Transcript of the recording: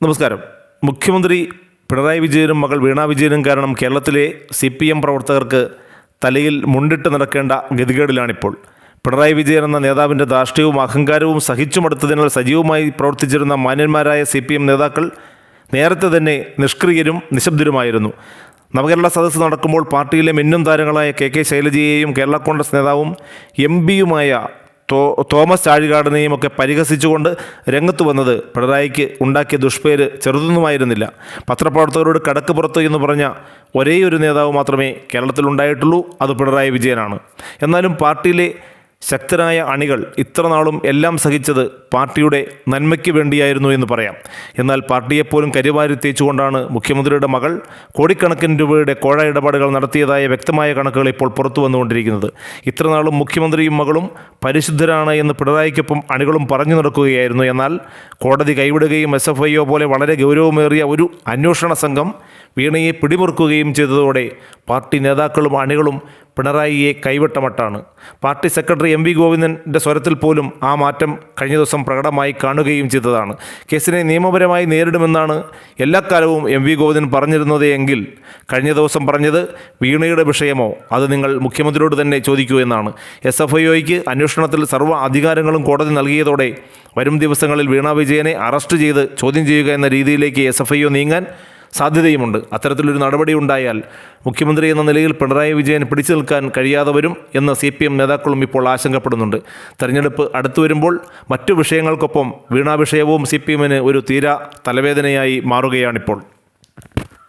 നമസ്കാരം. മുഖ്യമന്ത്രി പിണറായി വിജയനും മകൾ വീണ വിജയനും കാരണം കേരളത്തിലെ സി പി എം പ്രവർത്തകർക്ക് തലയിൽ മുണ്ടിട്ട് നടക്കേണ്ട ഗതികേടിലാണിപ്പോൾ. പിണറായി വിജയൻ എന്ന നേതാവിന്റെ ധാർഷ്ട്യവും അഹങ്കാരവും സഹിച്ചുമടുത്തതിനാൽ സജീവമായി പ്രവർത്തിച്ചിരുന്ന മാന്യന്മാരായ സി പി എം നേതാക്കൾ നേരത്തെ തന്നെ നിഷ്ക്രിയരും നിശബ്ദരുമായിരുന്നു. നവകേരള സദസ്സ് നടക്കുമ്പോൾ പാർട്ടിയിലെ മിന്നും താരങ്ങളായ കെ കെ ശൈലജയെയും കേരള കോൺഗ്രസ് നേതാവും എം പിയുമായ തോ തോമസ് ചാഴികാടനെയും ഒക്കെ പരിഹസിച്ചുകൊണ്ട് രംഗത്ത് വന്നത് പിണറായിക്ക് ഉണ്ടാക്കിയ ദുഷ്പേര് ചെറുതൊന്നുമായിരുന്നില്ല. പത്രപ്രവർത്തകരോട് കടക്ക് പുറത്ത് എന്ന് പറഞ്ഞ ഒരേ ഒരു നേതാവ് മാത്രമേ കേരളത്തിലുണ്ടായിട്ടുള്ളൂ അത് പിണറായി വിജയനാണ്. എന്നാലും പാർട്ടിയിലെ ശക്തരായ അണികൾ ഇത്ര നാളും എല്ലാം സഹിച്ചത് പാർട്ടിയുടെ നന്മയ്ക്ക് വേണ്ടിയായിരുന്നു എന്ന് പറയാം. എന്നാൽ പാർട്ടിയെപ്പോലും കരിവാരി തേച്ചുകൊണ്ടാണ് മുഖ്യമന്ത്രിയുടെ മകൾ കോടിക്കണക്കിന് രൂപയുടെ കോഴ ഇടപാടുകൾ നടത്തിയതായ വ്യക്തമായ കണക്കുകൾ ഇപ്പോൾ പുറത്തു വന്നുകൊണ്ടിരിക്കുന്നത്. ഇത്ര നാളും മുഖ്യമന്ത്രിയും മകളും പരിശുദ്ധരാണ് എന്ന് പിണറായിക്കൊപ്പം അണികളും പറഞ്ഞു നടക്കുകയായിരുന്നു. എന്നാൽ കോടതി കൈവിടുകയും എസ് എഫ് ഐഒ പോലെ വളരെ ഗൗരവമേറിയ ഒരു അന്വേഷണ സംഘം വീണയെ പിടിമുറുക്കുകയും ചെയ്തതോടെ പാർട്ടി നേതാക്കളും അണികളും പിണറായിയെ കൈവിട്ടമട്ടാണ് പാർട്ടി സെക്രട്ടറി എം വി ഗോവിന്ദന്റെ സ്വരത്തിൽ പോലും ആ മാറ്റം കഴിഞ്ഞ ദിവസം പ്രകടമായി കാണുകയും ചെയ്തതാണ്. കേസിനെ നിയമപരമായി നേരിടുമെന്നാണ് എല്ലാ കാലവും എം വി ഗോവിന്ദൻ പറഞ്ഞിരുന്നത് എങ്കിൽ കഴിഞ്ഞ ദിവസം പറഞ്ഞത് വീണയുടെ വിഷയമോ അത് നിങ്ങൾ മുഖ്യമന്ത്രിയോട് തന്നെ ചോദിക്കൂ എന്നാണ്. എസ് എഫ് ഐ അന്വേഷണത്തിൽ സർവ അധികാരങ്ങളും കോടതി നൽകിയതോടെ വരും ദിവസങ്ങളിൽ വീണ വിജയനെ അറസ്റ്റ് ചെയ്ത് ചോദ്യം ചെയ്യുക എന്ന രീതിയിലേക്ക് എസ് എഫ് ഐ ഒ നീങ്ങാൻ സാധ്യതയുമുണ്ട്. അത്തരത്തിലൊരു നടപടി ഉണ്ടായാൽ മുഖ്യമന്ത്രി എന്ന നിലയിൽ പിണറായി വിജയൻ പിടിച്ചു നിൽക്കാൻ കഴിയാതെ വരും എന്ന് സി പി എം നേതാക്കളും ഇപ്പോൾ ആശങ്കപ്പെടുന്നുണ്ട്. തെരഞ്ഞെടുപ്പ് അടുത്തു വരുമ്പോൾ മറ്റു വിഷയങ്ങൾക്കൊപ്പം വീണാ വിഷയവും സി പി എമ്മിന് ഒരു തീരാ തലവേദനയായി മാറുകയാണിപ്പോൾ.